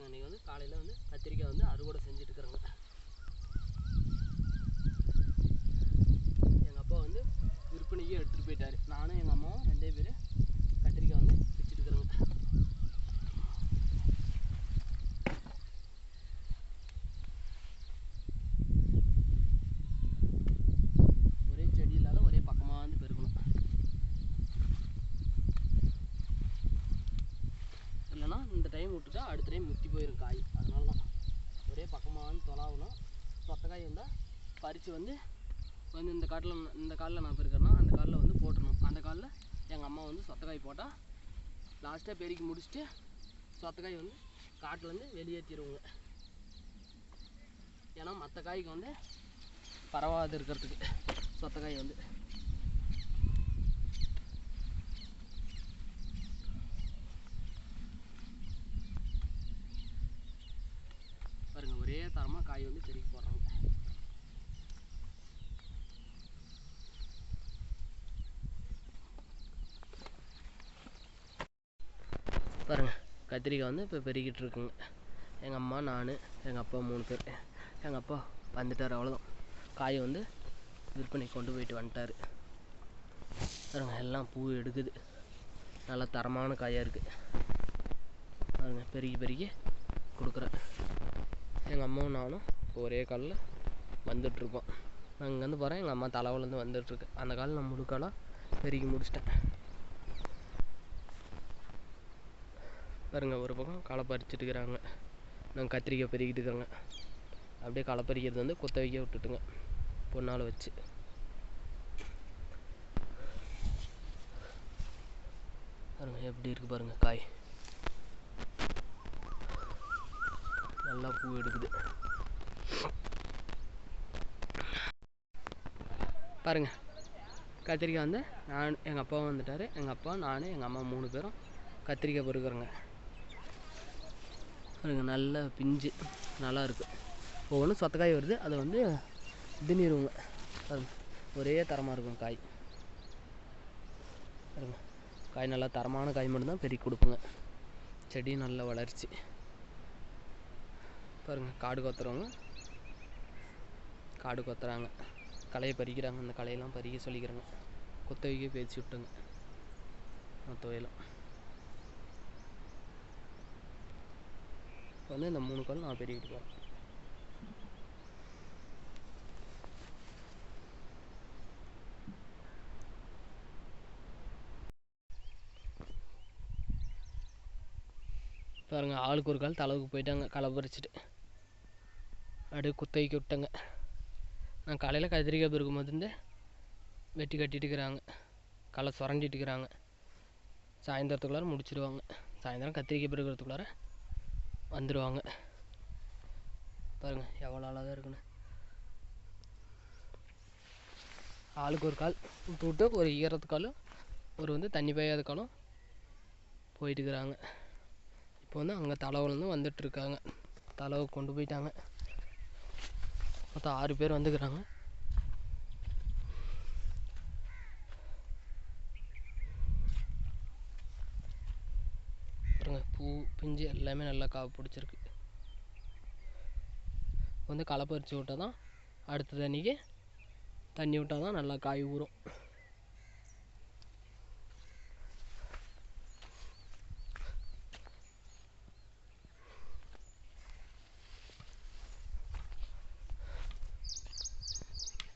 பாருங்க இன்றைக்கி வந்து காலையில் வந்து கத்திரிக்காய் வந்து அறுவடை செஞ்சுட்டு இருக்கிறாங்க எங்கள் அப்பா வந்து விற்பனைக்கு எடுத்துகிட்டு போயிட்டாரு. நானும் எங்கள் அம்மாவும் ரெண்டே பேர் கத்திரிக்காய் வந்து பிச்சுட்டு இருக்கிறோங்க ஒரே செடி இல்லாத ஒரே பக்கமாக வந்து பெருக்கணும் இல்லைன்னா இந்த டைம் விட்டுட்டா அடுத்த டைம் முத்தி போயிடும் காய் அதனால தான் ஒரே பக்கமாக வந்து தொலாவணும் சொத்தக்காய் இருந்தால் பறித்து வந்து வந்து இந்த காட்டில் இந்த காலில் நான் பெருக்கிறேன்னா அந்த காலில் வந்து போட்டுடணும் அந்த காலில் எங்கள் அம்மா வந்து சொத்தக்காய் போட்டால் லாஸ்ட்டாக பெருக்கி முடிச்சுட்டு சொத்தக்காய் வந்து காட்டில் வந்து வெளியேற்றிடுவோங்க ஏன்னா மற்ற காய்க்கு வந்து பரவாது இருக்கிறதுக்கு சொத்தக்காய் வந்து. பாருங்கள் ஒரே தரமாக காய் வந்து பெருக்கி பாருங்கள் பாருங்க. கத்திரிக்காய் வந்து இப்போ பெருகிட்டு இருக்குங்க. எங்கள் அம்மா நான் எங்கள் அப்பா மூணு பேர். எங்கள் அப்பா வந்துட்டார் அவ்வளோதான் காயை வந்து விற்பனைக்கு கொண்டு போயிட்டு வந்துட்டார். பாருங்க எல்லாம் பூ எடுக்குது. நல்லா தரமான காயாக இருக்குது பாருங்க பெருகி பெருகி கொடுக்குறேன். எங்கள் அம்மாவும் நானும் ஒரே காலில் வந்துட்டுருக்கோம் நான் இங்கேருந்து போகிறேன் எங்கள் அம்மா தலைவலேருந்து வந்துட்டுருக்கு அந்த காலில் நான் முழுக்காலாக பெருகி முடிச்சிட்டேன். பாருங்க ஒரு பக்கம் களை பறிச்சுட்டு இருக்கிறாங்க நாங்கள் கத்திரிக்காய் பெருகிட்டு இருக்கிறோங்க அப்படியே களை பறிக்கிறது வந்து குத்த வைக்க விட்டுட்டுங்க பொண்ணால் வச்சு. பாருங்க எப்படி இருக்குது பாருங்க காய். நல்லா பூ எடுக்குது. பாருங்க கத்திரிக்காய் வந்து நான் எங்கள் அப்பாவும் வந்துட்டார். எங்கள் அப்பா நான் எங்கள் அம்மா மூணு பேரும் கத்திரிக்காய் பொறுக்கிறோங்க. பாருங்க நல்ல பிஞ்சு. நல்லா இருக்கு ஒவ்வொன்றும் சொத்தக்காய் வருது அதை வந்து திணிருங்க. பாருங்க ஒரே தரமாக இருக்கும் காய். பாருங்க காய் நல்லா தரமான காய் மட்டும்தான் பெருக்கி கொடுப்புங்க. செடி நல்ல வளர்ச்சி. பாருங்கள் காடு கொத்துறவங்க காடு கொத்துறாங்க. களையை பறிக்கிறாங்க அந்த களையெல்லாம் பறிக்க சொல்லிக்கிறாங்க. குத்தகைக்கே பேச்சு விட்டுங்க. மொத்த வயலும். வந்து இந்த மூணு கால் நான் பெருகிட்டு போகிறேன் பாருங்க ஆளுக்கு ஒரு கால் தளவுக்கு போயிட்டாங்க களை பறிச்சுட்டு. அப்படியே குத்தகைக்கு விட்டாங்க. நான் காலையில் கத்திரிக்காய் பெருக்கும் போது வெட்டி கட்டிட்டு இருக்கிறாங்க. களை சுரண்டிட்டு இருக்கிறாங்க. சாயந்தரத்துக்குள்ளார முடிச்சிடுவாங்க சாயந்தரம் கத்திரிக்காய் பெருக்கிறதுக்குள்ளார வந்துடுவாங்க பாருங்கள் எவ்வளோ அழகாக இருக்குன்னு. ஆளுக்கு ஒரு கால் விட்டு விட்டு ஒரு ஈரத்துக்காலும் ஒரு வந்து தண்ணி பெய்யாத காலும் போயிட்டு இருக்கிறாங்க. இப்போ வந்து அங்கே தலைவலேருந்து வந்துட்டுருக்காங்க தலைவை கொண்டு போயிட்டாங்க. மொத்தம் ஆறு பேர் வந்துக்கிறாங்க பாருங்க பூ பிஞ்சு எல்லாமே நல்லா காவு பிடிச்சிருக்கு. வந்து களை பறித்து விட்டால் தான் அடுத்த தண்ணிக்கு தண்ணி விட்டால் தான் நல்லா காய் ஊறும்.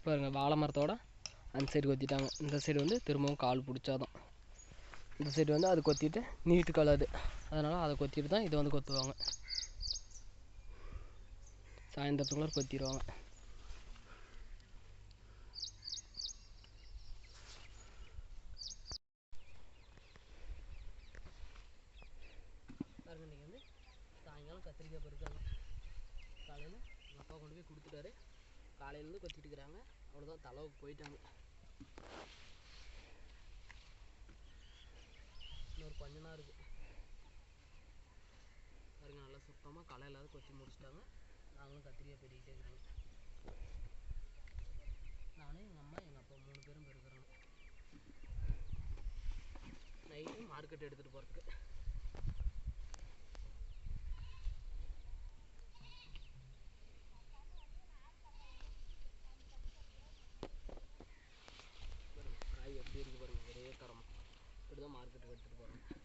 பாருங்கள் வாழை மரத்தோட அந்த சைடு கொத்திட்டாங்க. இந்த சைடு வந்து திரும்பவும் கால் பிடிச்சாதான். இந்த சைடு வந்து அது கொத்திட்டு நீட்டு கலரு. அதனால் அதை கொத்திட்டு தான் இதை வந்து கொத்துவாங்க. சாயந்தரத்துக்குள்ளே கொத்திடுவாங்க. பாருங்க வந்து சாயங்காலம் கத்திரிக்காய் பறிக்காங்க காலையில் எங்கள் அப்பா கொண்டு போய் கொடுத்துட்டாரு. காலையிலேருந்து கொத்திட்டு இருக்கிறாங்க. அவ்வளோதான் தலைவுக்கு போயிட்டாங்க. இன்னொரு கொஞ்ச நேரம் இருக்கு. பாருங்க நல்லா சுத்தமாக களை இல்லாத கொத்தி முடிச்சிட்டாங்க. நாங்களும் கத்திரிக்காய் பெருகிட்டே இருக்கிறாங்க. நானும் எங்கள் அம்மா எங்கள் அப்பா மூணு பேரும் பெருக்கிறோம் நைட்டு மார்க்கெட் எடுத்துகிட்டு போகிறதுக்கு இப்படி தான் மார்க்கெட்டுக்கு எடுத்துகிட்டு போகிறோம்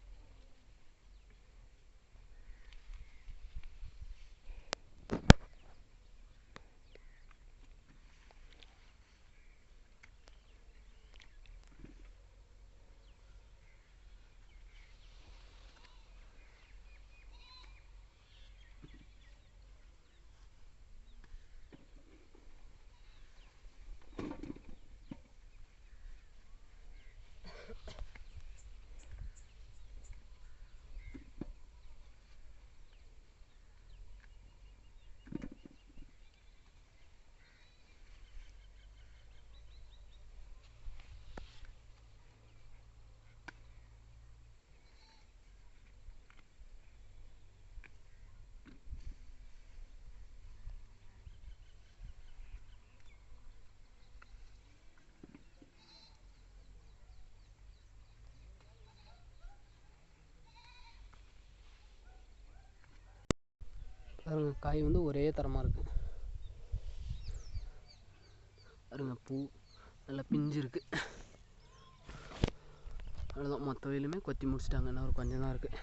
காய் வந்து ஒரே தரமாக இருக்கு. பாருங்க பூ நல்லா பிஞ்சு இருக்கு. அவ்வளோதான் மொத்த வயலுமே கொத்தி முடிச்சிட்டாங்க. இன்னும் ஒரு கொஞ்சம் தான் இருக்குது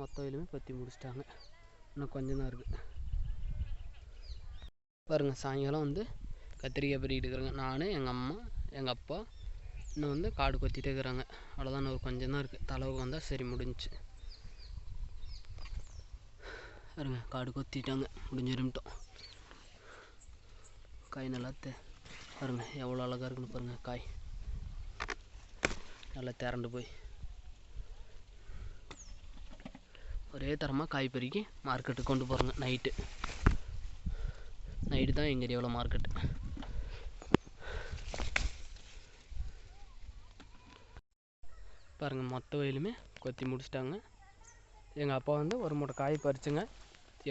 மொத்த வயலுமே கொத்தி முடிச்சிட்டாங்க. இன்னும் கொஞ்சம் தான் இருக்குது பாருங்க சாயங்காலம் வந்து கத்திரிக்காய் பெருகிட்டு இருக்கிறாங்க. நான் எங்கள் அம்மா எங்கள் அப்பா இன்னும் வந்து காடு கொத்திட்டே இருக்கிறாங்க. அவ்வளோதான் இன்னும் ஒரு கொஞ்சம் தான் இருக்குது தலைவுக்கு வந்தால் சரி முடிஞ்சுச்சு. பாருங்க காடு கொத்திட்டாங்க. முடிஞ்சிருமிட்டோம் காய் நல்லா தே பாருங்க எவ்வளோ அழகாக இருக்குன்னு பாருங்க காய். நல்லா திரண்டு போய். ஒரே தரமாக காய் பறிக்கி மார்க்கெட்டுக்கு கொண்டு போகிறோங்க நைட்டு நைட்டு தான் எங்கள் ஏரியாவில் மார்க்கெட்டு பாருங்கள் மொத்த வயலுமே கொத்தி முடிச்சிட்டாங்க. எங்கள் அப்பா வந்து ஒரு மூட்டை காய் பறிச்சுங்க.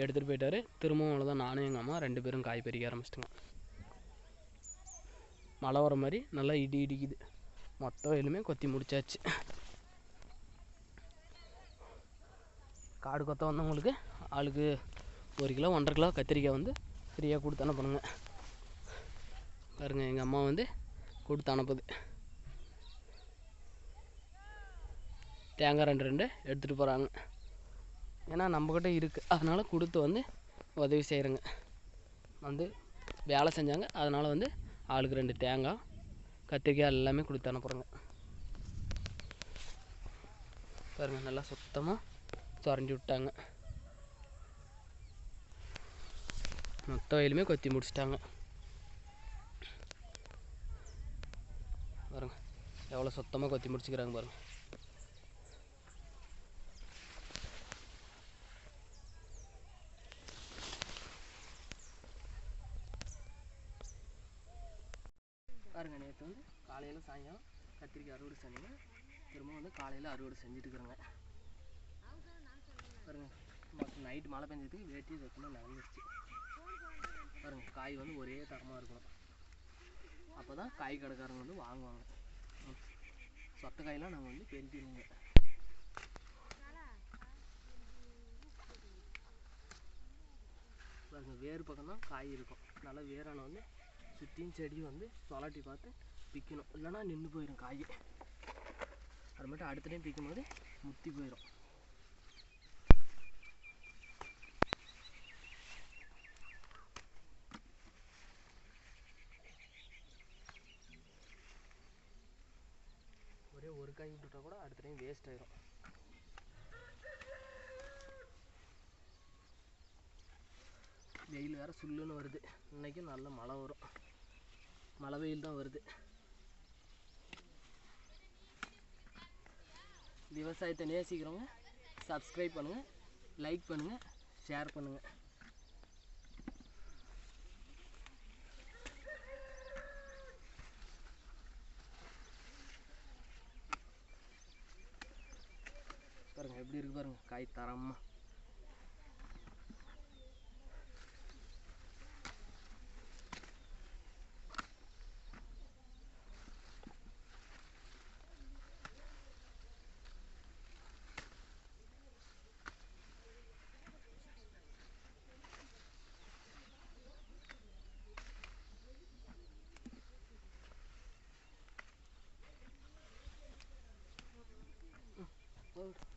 எடுத்துகிட்டு போயிட்டார். திரும்பவும் அவ்வளோதான் நானும் எங்கள் அம்மா ரெண்டு பேரும் காய் பறிக்க ஆரம்பிச்சிட்டோங்க மழை வர மாதிரி நல்லா இடி இடிக்குது. மொத்த வயலுமே கொத்தி முடிச்சாச்சு. காடு கொத்த வந்தவங்களுக்கு ஆளுக்கு ஒரு கிலோ ஒன்றரை கிலோ கத்திரிக்காய் வந்து ஃப்ரீயாக கொடுத்து அனுப்பணுங்க. பாருங்கள் எங்கள் அம்மா வந்து கொடுத்து அனுப்புது. தேங்காய் ரெண்டு ரெண்டு எடுத்துகிட்டு போகிறாங்க ஏன்னா நம்மக்கிட்ட இருக்குது அதனால் கொடுத்து வந்து உதவி செய்கிறேங்க வந்து வேலை செஞ்சாங்க. அதனால் வந்து ஆளுக்கு ரெண்டு தேங்காய் கத்திரிக்காய் எல்லாமே கொடுத்து அனுப்புகிறேங்க பாருங்கள் நல்லா சுத்தமாக சொரண்டி விட்டாங்க. மொத்த வயலுமே கொத்தி முடிச்சிட்டாங்க. பாருங்கள் எவ்வளோ சுத்தமாக கொத்தி முடிச்சுக்கிறாங்க பாருங்கள் பாருங்க நேற்று வந்து காலையில் சாயங்காலம் கத்திரிக்காய் அறுவடை செஞ்சீங்க. திரும்ப வந்து காலையில் அறுவடை செஞ்சுட்டு இருக்கிறேங்க. மற்ற நைட்டு மழை பெஞ்சதுக்கு வேட்டி வைக்கணும் நடந்துருச்சு பாருங்க காய் வந்து ஒரே தரமாக இருக்கணும். அப்போ தான் காய் கடைக்காரங்க வந்து வாங்குவாங்க. சொத்த காயெலாம் நாங்கள் வந்து பெருக்கிடுவோங்க. பாருங்க வேர் பக்கம் தான் காய் இருக்கும். நல்லா வேரான வந்து சுற்றியும் செடி வந்து சொலாட்டி பார்த்து பிக்கணும் இல்லைன்னா நின்று போயிடும் காய். அது மட்டும் அடுத்த டைம் பிக்கும் போது முத்தி போயிடும் ஒரே ஒரு காய் விட்டுட்டா கூட அடுத்த டைம் வேஸ்ட் ஆயிரும். வெயில் வேறு சுல்லுன்னு வருது. இன்றைக்கும் நல்ல மழை வரும். மழை வெயில் தான் வருது. விவசாயத்தை நேசிக்கிறவங்க சப்ஸ்கிரைப் பண்ணுங்கள் லைக் பண்ணுங்கள் ஷேர் பண்ணுங்கள் பாருங்கள் எப்படி இருக்கு பாருங்கள் காய் தரமாக world